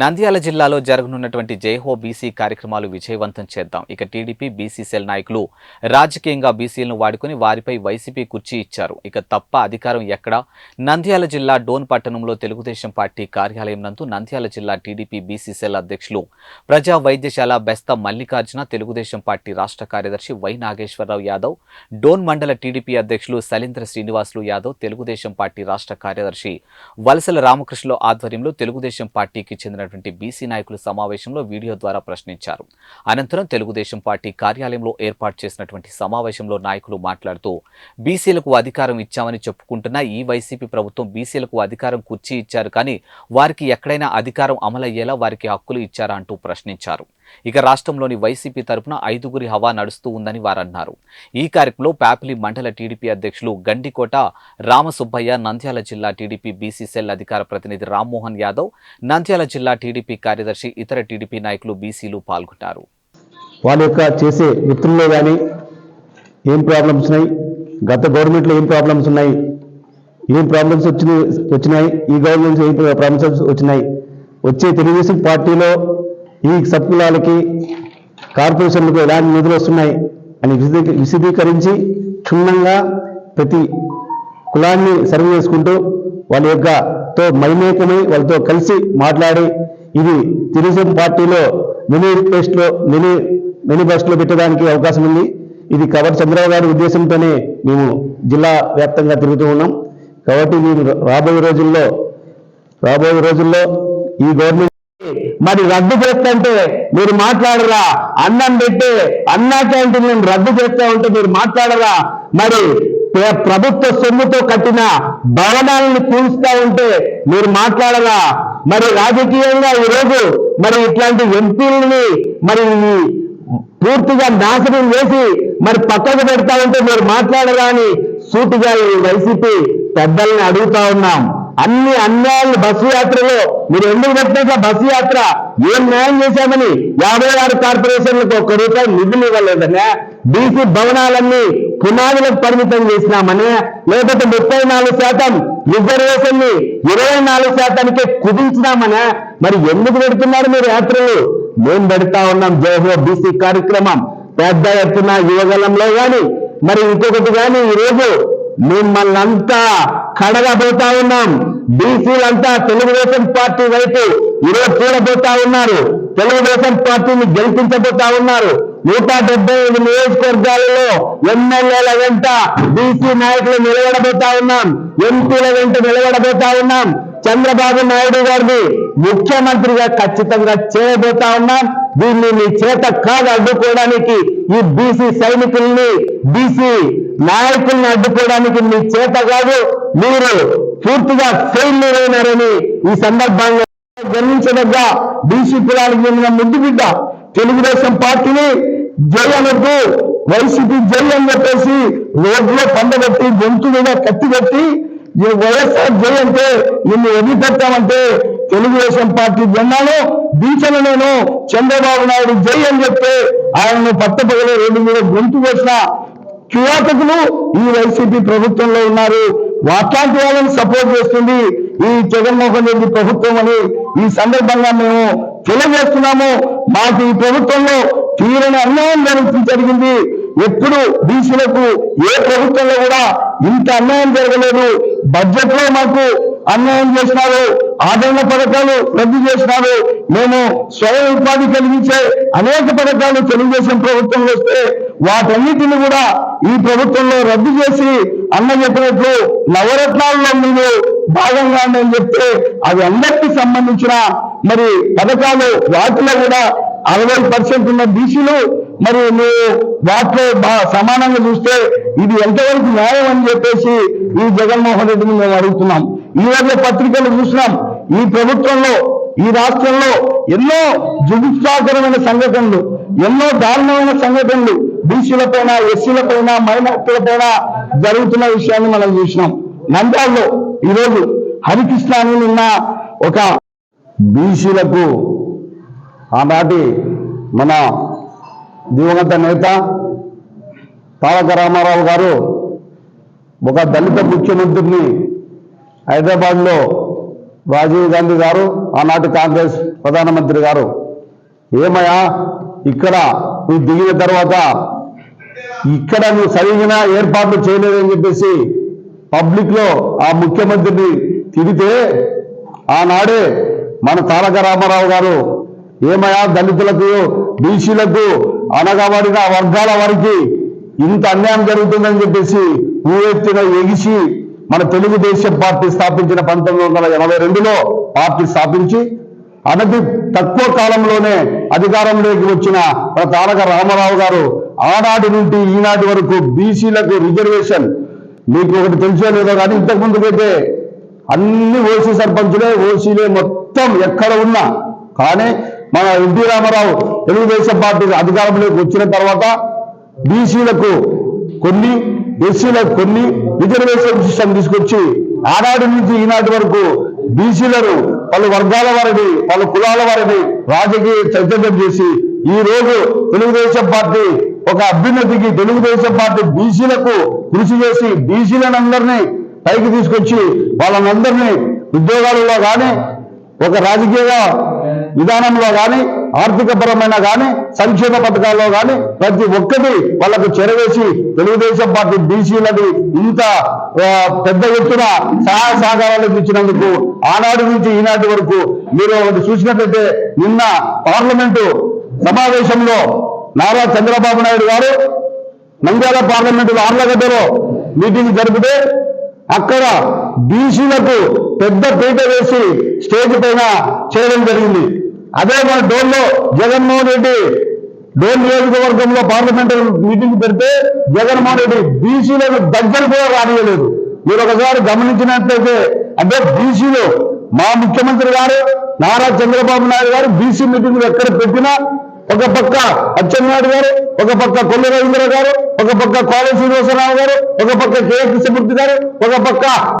నంద్యాల జిల్లాలో జరగనున్నటువంటి జైహో బీసీ కార్యక్రమాలు విజయవంతం చేద్దాం. ఇక టీడీపీ బీసీ సెల్ నాయకులు రాజకీయంగా బీసీలను వాడుకుని వారిపై వైసీపీ కుర్చీ ఇచ్చారు. ఇక తప్ప అధికారం ఎక్కడ? నంద్యాల జిల్లా డోన్ పట్టణంలో తెలుగుదేశం పార్టీ కార్యాలయం నందు నంద్యాల జిల్లా టీడీపీ బీసీ సెల్ అధ్యక్షులు ప్రజా వైద్యశాల బెస్త మల్లికార్జున తెలుగుదేశం పార్టీ రాష్ట్ర కార్యదర్శి వై నాగేశ్వరరావు యాదవ్ డోన్ మండల టీడీపీ అధ్యక్షులు సలీంద్ర శ్రీనివాసులు యాదవ్ తెలుగుదేశం పార్టీ రాష్ట్ర కార్యదర్శి వలసల రామకృష్ణుల ఆధ్వర్యంలో తెలుగుదేశం పార్టీకి చెందినటువంటి బీసీ నాయకులు సమావేశంలో వీడియో ద్వారా ప్రశ్నించారు. అనంతరం తెలుగుదేశం పార్టీ కార్యాలయంలో ఏర్పాటు చేసినటువంటి సమావేశంలో నాయకులు మాట్లాడుతూ బీసీలకు అధికారం ఇచ్చామని చెప్పుకుంటున్న ఈ వైసీపీ ప్రభుత్వం బీసీలకు అధికారం కుర్చీ ఇచ్చారు కానీ వారికి ఎక్కడైనా అధికారం అమలయ్యేలా వారికి హక్కులు ఇచ్చారా అంటూ ప్రశ్నించారు. ఇక రాష్ట్రంలోని వైసీపీ తరపున ఐదుగురి హవా నడుస్తూ ఉందని వారన్నారు. ఈ కార్యక్రమంలో ప్యాపిలి మండల టీడీపీ అధ్యక్షులు గండికోట రామసుబ్బయ్య నంద్యాల జిల్లా టీడీపీ బీసీ సెల్ అధికార ప్రతినిధి రామ్మోహన్ యాదవ్ నంద్యాల జిల్లా టీడీపీ కార్యదర్శి ఇతర టీడీపీ నాయకులు బీసీలు పాల్గొన్నారు వాళ్ళ యొక్క చేసే మిత్రుల్లో కానీ ఏం ప్రాబ్లమ్స్ ఉన్నాయి? గత గవర్నమెంట్లో ఏం ప్రాబ్లమ్స్ ఉన్నాయి? ఏం ప్రాబ్లమ్స్ వచ్చినాయి? వచ్చినాయి ఈ గవర్నమెంట్ ఏం ప్రాబ్లమ్స్ వచ్చినాయి? వచ్చే తెలుగుదేశం పార్టీలో ఈ సబ్ కులాలకి కార్పొరేషన్లకు ఎలాంటి నిధులు వస్తున్నాయి అని విశదీకరించి క్షుణ్ణంగా ప్రతి కులాన్ని సర్వే చేసుకుంటూ వాళ్ళ యొక్క తో మైమేకమై వాళ్ళతో కలిసి మాట్లాడి ఇది తెలుగుదేశం పార్టీలో మినీ టెస్ట్లో మినీ మినీ బస్ పెట్టడానికి అవకాశం ఉంది. ఇది కవర్ చంద్రబాబు గారి ఉద్దేశంతోనే మేము జిల్లా వ్యాప్తంగా తిరుగుతూ ఉన్నాం. కాబట్టి మేము రాబోయే రోజుల్లో రాబోయే రోజుల్లో ఈ గవర్నమెంట్ మరి రద్దు చేస్తంటే మీరు మాట్లాడరా? అన్నం పెట్టి అన్నా నేను రద్దు చేస్తా ఉంటే మీరు మాట్లాడరా? మరి ప్రభుత్వ సొమ్ముతో కట్టిన భవనాలను కూల్స్తా ఉంటే మీరు మాట్లాడరా? మరి రాజకీయంగా ఈరోజు మరి ఇట్లాంటి ఎంపీలని మరి పూర్తిగా నాశనం చేసి మరి పక్కకు పెడతా ఉంటే మీరు మాట్లాడరా అని సూటిగా ఈ వైసీపీ పెద్దల్ని అడుగుతా ఉన్నాం. అన్ని అన్యాయాలు బస్సు యాత్రలో మీరు ఎందుకు పెట్టినట్ల బస్సు యాత్ర? ఏం న్యాయం చేశామని యాభై ఆరు కార్పొరేషన్లకు ఒక్క రూపాయి నిధులు ఇవ్వలేదనే బీసీ భవనాలన్నీ పునాదులకు పరిమితం చేసినామని లేకపోతే ముప్పై నాలుగు శాతం రిజర్వేషన్ని ఇరవై నాలుగు శాతానికే కుదించినామనే. మరి ఎందుకు పెడుతున్నారు మీరు యాత్రలు? మేము పెడతా ఉన్నాం జోహో బీసీ కార్యక్రమం. పెద్ద ఎత్తున యువగలంలో కానీ మరి ఇంకొకటి కానీ ఈరోజు మిమ్మల్ని అంతా కడగబోతా ఉన్నాం. బీసీలంతా తెలుగుదేశం పార్టీ వైపు ఈరోజు చూడబోతా ఉన్నారు. తెలుగుదేశం పార్టీని గెలిపించబోతా ఉన్నారు. నూట డెబ్బై ఐదు నియోజకవర్గాలలో ఎమ్మెల్యేల వెంట బీసీ నాయకులు నిలబడబోతా ఉన్నాం. ఎంపీల వెంట నిలబడబోతా ఉన్నాం. చంద్రబాబు నాయుడు గారిని ముఖ్యమంత్రిగా ఖచ్చితంగా చేయబోతా ఉన్నాం. దీన్ని మీ చేత కాదు అడ్డుకోవడానికి ఈ బీసీ సైనికుల్ని బీసీ నాయకుల్ని అడ్డుకోవడానికి మీ చేత కాదు. మీరు పూర్తిగా ఫెయిల్ అయినారని ఈ సందర్భంగా గమనించదగ్గ బీసీ కులానికి చెందిన ముద్దు బిడ్డ తెలుగుదేశం పార్టీని జై వైసీపీ జై అని చెప్పేసి రోడ్లో పండబెట్టి గొంతు మీద కత్తి పెట్టి ఈ వైఎస్ఆర్ జై అంటే నిన్ను వదిలిపెట్టామంటే తెలుగుదేశం పార్టీ జెండాను దించను నేను చంద్రబాబు నాయుడు జై అని చెప్తే ఆయనను పట్టపగలే రెండు మీద గొంతు వేసిన కిరాతకులు ఈ వైసీపీ ప్రభుత్వంలో ఉన్నారు. అట్లాంటి వాళ్ళని సపోర్ట్ చేస్తుంది ఈ జగన్మోహన్ రెడ్డి ప్రభుత్వం అని ఈ సందర్భంగా మేము తెలియజేస్తున్నాము. మాకు ఈ ప్రభుత్వంలో తీరని అన్యాయం జరుగుతుంది జరిగింది. ఎప్పుడు బీసీలకు ఏ ప్రభుత్వంలో కూడా ఇంత అన్యాయం జరగలేదు. బడ్జెట్లో మాకు అన్యాయం చేసినారు ఆదరణ పథకాలు రద్దు చేసినారు. మేము స్వయం ఉపాధి కలిగించే అనేక పథకాలు తెలుగుదేశం ప్రభుత్వంలో వస్తే వాటన్నిటిని కూడా ఈ ప్రభుత్వంలో రద్దు చేసి అన్న చెప్పినట్లు నవరత్నాల్లో మీరు భాగంగా నేను చెప్తే అవి అందరికీ సంబంధించిన మరి పథకాలు వాటిలో కూడా అరవై పర్సెంట్ ఉన్న బీసీలు మరి నువ్వు వాటిలో బా- సమానంగా చూస్తే ఇది ఎంతవరకు న్యాయం అని చెప్పేసి ఈ జగన్మోహన్ రెడ్డిని మేము అడుగుతున్నాం. ఈ రోజు పత్రికలు చూసినాం. ఈ ప్రభుత్వంలో ఈ రాష్ట్రంలో ఎన్నో జుగుప్సాకరమైన సంఘటనలు ఎన్నో దారుణమైన సంఘటనలు బీసీల పైన ఎస్సీల పైన పైన జరుగుతున్న విషయాన్ని మనం చూసినాం. నంద్యాలలో ఈరోజు హరికృష్ణ అని నిన్న ఒక బీసీలకు ఆనాటి మన దివంగత నేత తారక రామారావు గారు ఒక దళిత ముఖ్యమంత్రిని హైదరాబాద్లో రాజీవ్ గాంధీ గారు ఆనాటి కాంగ్రెస్ ప్రధానమంత్రి గారు. ఏమయ్యా ఇక్కడ నువ్వు దిగిన తర్వాత ఇక్కడ నువ్వు సరిగిన ఏర్పాట్లు చేయలేదని చెప్పేసి పబ్లిక్లో ఆ ముఖ్యమంత్రిని తిరిగితే ఆనాడే మన తారక రామారావు గారు ఏమయా దళితులకు బీసీలకు అనగబడిన వర్గాల వారికి ఇంత అన్యాయం జరుగుతుందని చెప్పేసి ఊరెత్తిన ఎగిసి మన తెలుగుదేశం పార్టీ స్థాపించిన పంతొమ్మిది వందల ఎనభై రెండులో పార్టీ స్థాపించి అనతి తక్కువ కాలంలోనే అధికారంలోకి వచ్చిన తారక రామారావు గారు ఆనాటి నుండి ఈనాటి వరకు బీసీలకు రిజర్వేషన్. మీకు ఒకటి తెలిసే లేదో కానీ ఇంతకుముందుకైతే అన్ని ఓసీ సర్పంచులే ఓసీలే మొత్తం ఎక్కడ ఉన్నా. కానీ మన ఎన్టీ రామారావు తెలుగుదేశం పార్టీ అధికారంలోకి వచ్చిన తర్వాత బీసీలకు కొన్ని ఎస్సీలకు కొన్ని రిజర్వేషన్ సిస్టమ్ తీసుకొచ్చి ఆనాటి నుంచి ఈనాటి వరకు బీసీలను పలు వర్గాల వారిని పలు కులాల వారిని రాజకీయ చైతన్యం చేసి ఈ రోజు తెలుగుదేశం పార్టీ ఒక అభ్యున్నతికి తెలుగుదేశం పార్టీ బీసీలకు కృషి చేసి బీసీలందరినీ పైకి తీసుకొచ్చి వాళ్ళనందరినీ ఉద్యోగాలలో కానీ ఒక రాజకీయ విధానంలో కానీ ఆర్థిక పరమైన కానీ సంక్షేమ పథకాల్లో కానీ ప్రతి ఒక్కటి వాళ్ళకు చెరవేసి తెలుగుదేశం పార్టీ బీసీలని ఇంత పెద్ద ఎత్తున సహాయ సహకారాలు ఇచ్చినందుకు ఆనాడు నుంచి ఈనాటి వరకు మీరు ఒకటి చూసినట్లయితే నిన్న పార్లమెంటు సమావేశంలో నారా చంద్రబాబు నాయుడు గారు నంద్యాల పార్లమెంటు ఆర్లగడ్డలో మీటింగ్ జరిపితే అక్కడ బీసీలకు పెద్ద పీట వేసి స్టేజ్ పైన చేయడం జరిగింది. అదే మన డోన్లో జగన్మోహన్ రెడ్డి డోన్ నియోజకవర్గంలో పార్లమెంటరీ మీటింగ్ పెడితే జగన్మోహన్ రెడ్డి బీసీలకు దగ్గర కూడా రానియలేదు. మీరు ఒకసారి గమనించినట్లయితే అంటే బీసీలు మా ముఖ్యమంత్రి గారు నారా చంద్రబాబు నాయుడు గారు బీసీ మీటింగ్ ఎక్కడ పెట్టినా ఒక పక్క అచ్చెన్నాయుడు గారు ఒక పక్క కొల్లు రవీంద్ర గారు ఒక పక్క కోల శ్రీనివాసరావు గారు ఒక పక్క కె. కృష్ణమూర్తి గారు ఒక పక్క